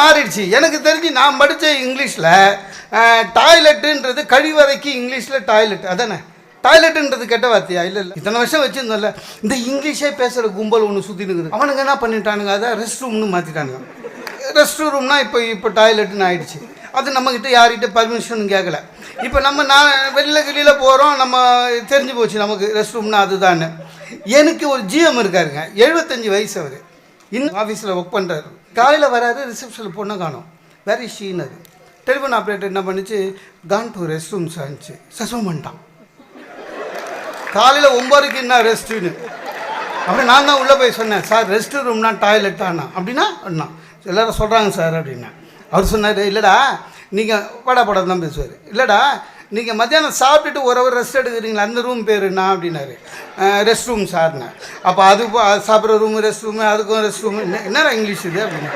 மாறிடுச்சு. எனக்கு தெரிஞ்சு நான் படித்த இங்கிலீஷில் டாய்லெட்டுன்றது கழிவறைக்கு இங்கிலீஷில் டாய்லெட். அதானே? டாய்லெட்டுன்றது கெட்ட வார்த்தையா? இல்லை இல்லை. இத்தனை வருஷம் வச்சுருந்தோம்ல. இந்த இங்கிலீஷே பேசுகிற கும்பல் ஒன்று சுற்றி இருக்குது. அவனுங்க என்ன பண்ணிட்டானுங்க? அதை ரெஸ்ட் ரூம்னு மாற்றிட்டானுங்க ரெஸ்ட் ரூம்னா இப்போ இப்போ டாய்லெட்னு ஆயிடுச்சு. அது நம்மக்கிட்ட யார்கிட்ட பர்மிஷன் கேட்கல இப்போ நம்ம நான் வெளியில் வெளியில் போகிறோம் நம்ம தெரிஞ்சு போச்சு நமக்கு ரெஸ்ட் ரூம்னா அதுதான்னு. எனக்கு ஒரு ஜிஎம் இருக்காருங்க. எழுபத்தஞ்சு வயசு அவர். இன்னும் ஆஃபீஸில் ஒர்க் பண்ணுறாரு காலையில் வராது ரிசப்ஷனில் பொண்ணை காணும். வெரி அது டெலிஃபோன் ஆப்ரேட்டர் என்ன பண்ணிச்சு? கான் டு ரெஸ்ட் ரூம் ஆச்சு சஸ்பெண்ட் பண்ணிட்டான். காலையில் ஒம்பதுக்கு என்ன ரெஸ்ட்டுன்னு அப்படி நான் தான் உள்ளே போய் சொன்னேன் சார் ரெஸ்ட் ரூம்னா டாய்லெட்டானா அப்படின்னா அண்ணா. எல்லாரும் சொல்கிறாங்க சார் அப்படின்னா அவர் சொன்னார் இல்லைடா நீங்கள் படா படம் தான் பேசுவார். இல்லைடா நீங்கள் மத்தியானம் சாப்பிட்டுட்டு ஒரு ஹவர் ரெஸ்ட் எடுக்கிறீங்களா? அந்த ரூம் பேர் என்ன அப்படின்னாரு. ரெஸ்ட் ரூம் சார்னேன் அப்போ அது சாப்பிட்ற ரூமு ரெஸ்ட் ரூமு அதுக்கும் ரெஸ்ட் ரூமு என்ன என்னடா இங்கிலீஷ் இது அப்படின்னு.